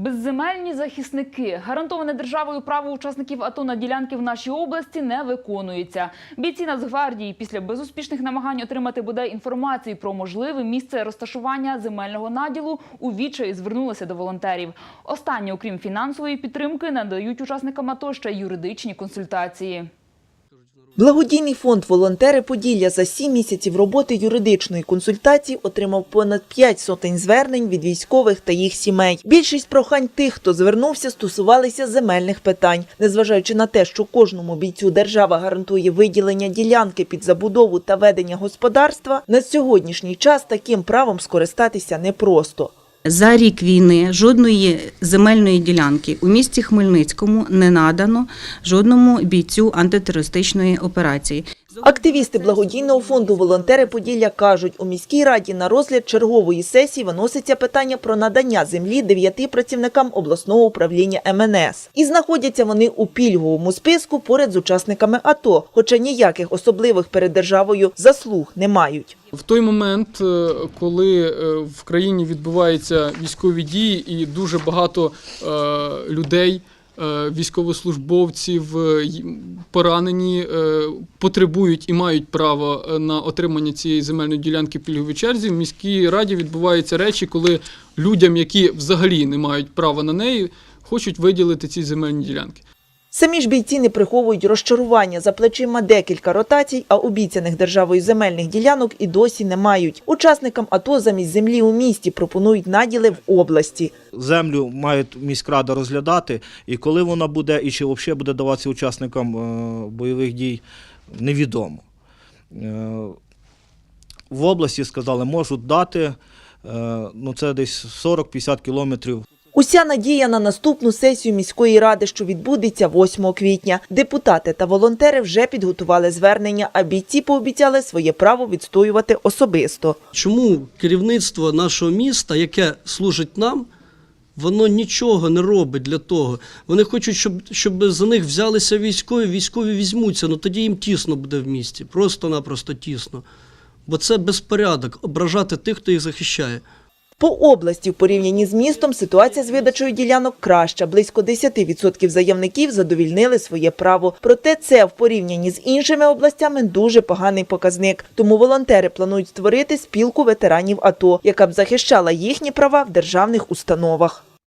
Безземельні захисники. Гарантоване державою право учасників АТО на ділянки в нашій області не виконується. Бійці Нацгвардії після безуспішних намагань отримати бодай інформацію про можливе місце розташування земельного наділу у відчаї звернулися до волонтерів. Останні, окрім фінансової підтримки, надають учасникам АТО ще юридичні консультації. Благодійний фонд «Волонтери Поділля» за сім місяців роботи юридичної консультації отримав понад п'ять сотень звернень від військових та їх сімей. Більшість прохань тих, хто звернувся, стосувалися земельних питань. Незважаючи на те, що кожному бійцю держава гарантує виділення ділянки під забудову та ведення господарства, на сьогоднішній час таким правом скористатися непросто. За рік війни жодної земельної ділянки у місті Хмельницькому не надано жодному бійцю антитерористичної операції. Активісти благодійного фонду «Волонтери Поділля» кажуть, у міській раді на розгляд чергової сесії виноситься питання про надання землі дев'яти працівникам обласного управління МНС. І знаходяться вони у пільговому списку поряд з учасниками АТО, хоча ніяких особливих перед державою заслуг не мають. В той момент, е, коли е, в країні відбуваються військові дії, і дуже багато е, людей, військовослужбовців, е, поранені, е, потребують і мають право е, на отримання цієї земельної ділянки пільгові черзі, в міській раді відбуваються речі, коли людям, які взагалі не мають права на неї, хочуть виділити ці земельні ділянки. Самі ж бійці не приховують розчарування за плечима декілька ротацій, а обіцяних державою земельних ділянок і досі не мають. Учасникам АТО замість землі у місті пропонують наділи в області. Землю мають міськрада розглядати, і коли вона буде, і чи взагалі буде даватися учасникам е, бойових дій, невідомо. Е, В області сказали, можуть дати, е, ну це десь 40-50 кілометрів Уся надія на наступну сесію міської ради, що відбудеться 8 квітня. Депутати та волонтери вже підготували звернення, а бійці пообіцяли своє право відстоювати особисто. Чому керівництво нашого міста, яке служить нам, воно нічого не робить для того. Вони хочуть, щоб, щоб за них взялися військові, військові візьмуться, ну тоді їм тісно буде в місті, просто-напросто тісно. Бо це безпорядок ображати тих, хто їх захищає. По області в порівнянні з містом ситуація з видачою ділянок краща. Близько 10% заявників задовільнили своє право. Проте це в порівнянні з іншими областями дуже поганий показник. Тому волонтери планують створити спілку ветеранів АТО, яка б захищала їхні права в державних установах.